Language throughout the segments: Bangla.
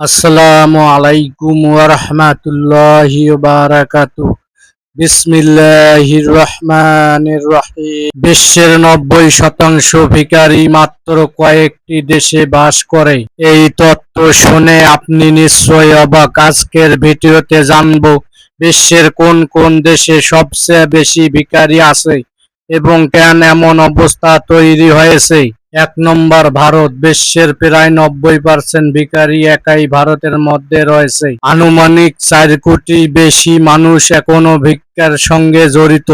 আসসালামু আলাইকুম ওরহমাতুল্লাহি বারাকাতু বিসমিল্লাহির রহমানির রহিম বিশ্বের নব্বই শতাংশ ভিখারি মাত্র কয়েকটি দেশে বাস করে। এই তত্ত্ব শুনে আপনি নিশ্চয়ই অবাক। আজকের ভিডিওতে জানব, বিশ্বের কোন কোন দেশে সবচেয়ে বেশি ভিখারি আছে এবং কেন এমন অবস্থা তৈরি হয়েছে। এক নম্বর ভারত বিশ্বের প্রায় নব্বই পার্সেন্ট ভিখারি একাই ভারতের মধ্যে রয়েছে। আনুমানিক চার কোটি বেশি মানুষ এখনও ভিক্ষার সঙ্গে জড়িত,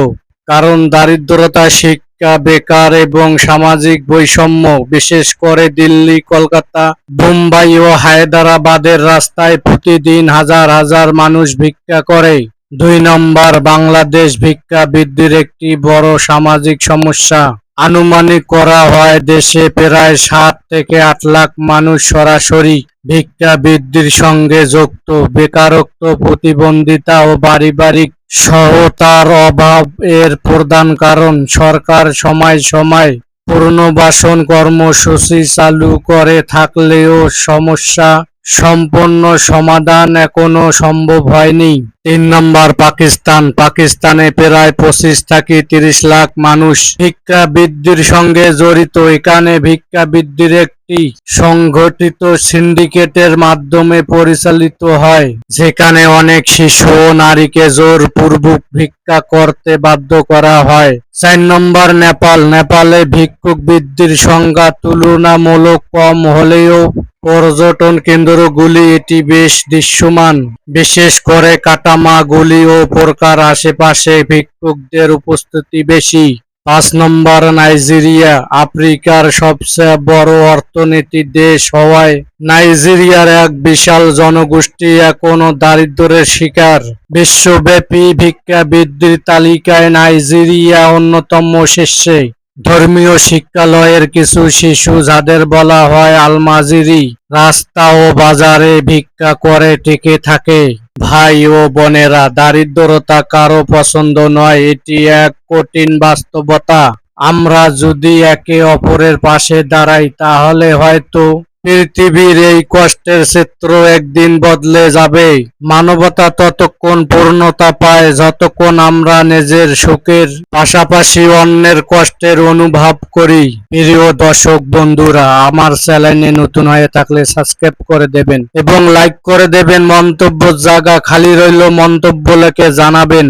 কারণ দারিদ্রতা, শিক্ষা, বেকার এবং সামাজিক বৈষম্য, বিশেষ করে দিল্লি, কলকাতা বোম্বাই ও হায়দ্রাবাদের রাস্তায় প্রতিদিন হাজার হাজার মানুষ ভিক্ষা করে। দুই নম্বর, বাংলাদেশ ভিক্ষা বৃদ্ধির একটি বড় সামাজিক সমস্যা। আনুমানিক করা হয় দেশে প্রায় সাত থেকে আট লাখ মানুষ সরাসরি ভিক্ষা বৃদ্ধির সঙ্গে যুক্ত। বেকারত্ব, প্রতিবন্ধিতা ও পারিবারিক সহতার অভাব এর প্রধান কারণ। সরকার সময় সময় পুনর্বাসন কর্মসূচি চালু করে থাকলেও সমস্যা সম্পূর্ণ সমাধান এখনও সম্ভব হয়নি। তিন নম্বর, পাকিস্তান। পাকিস্তানে প্রায় পঁচিশ থেকে তিরিশ লাখ মানুষ ভিক্ষা বৃদ্ধির সঙ্গে জড়িত। এখানে ভিক্ষা বৃদ্ধির একটি সংগঠিত সিন্ডিকেটের মাধ্যমে পরিচালিত হয়, যেখানে অনেক শিশু ও নারীকে জোরপূর্বক ভিক্ষা করতে বাধ্য করা হয়। চার নম্বর, নেপাল। নেপালে ভিক্ষুক বৃদ্ধির সংখ্যা তুলনামূলক কম হলেও পর্যটন কেন্দ্রগুলি এটি বেশ দৃশ্যমান। বিশেষ করে কাটামাগুলি ও পোরকার আশেপাশে ভিক্ষুকদের উপস্থিতি বেশি। পাঁচ নম্বর, নাইজেরিয়া, আফ্রিকার সবচেয়ে বড় অর্থনীতি দেশ হওয়ায় নাইজেরিয়ার এক বিশাল জনগোষ্ঠী এখনও দারিদ্র্যের শিকার। বিশ্বব্যাপী ভিক্ষা বৃদ্ধির তালিকায় নাইজেরিয়া অন্যতম শীর্ষে। ধর্মীয় শিক্ষালয়ের কিছু শিশু যাদের বলা হয় আলমাজিরি, রাস্তা ও বাজারে ভিক্ষা করে টিকে থাকে। ভাই ও বোনেরা, দারিদ্রতা কারও পছন্দ নয়, এটি এক কঠিন বাস্তবতা। আমরা যদি একে অপরের পাশে দাঁড়াই, তাহলে হয়তো পৃথিবীর এই কষ্টের চিত্র একদিন বদলে যাবে। মানবতা ততক্ষণ পূর্ণতা পায়, যতক্ষণ আমরা নিজের সুখের পাশাপাশি অন্যের কষ্টের অনুভব করি। প্রিয় দর্শক বন্ধুরা, আমার চ্যানেলে নতুন হয়ে থাকলে সাবস্ক্রাইব করে দেবেন এবং লাইক করে দেবেন মন্তব্য জায়গা খালি রইল মন্তব্য লেখে জানাবেন।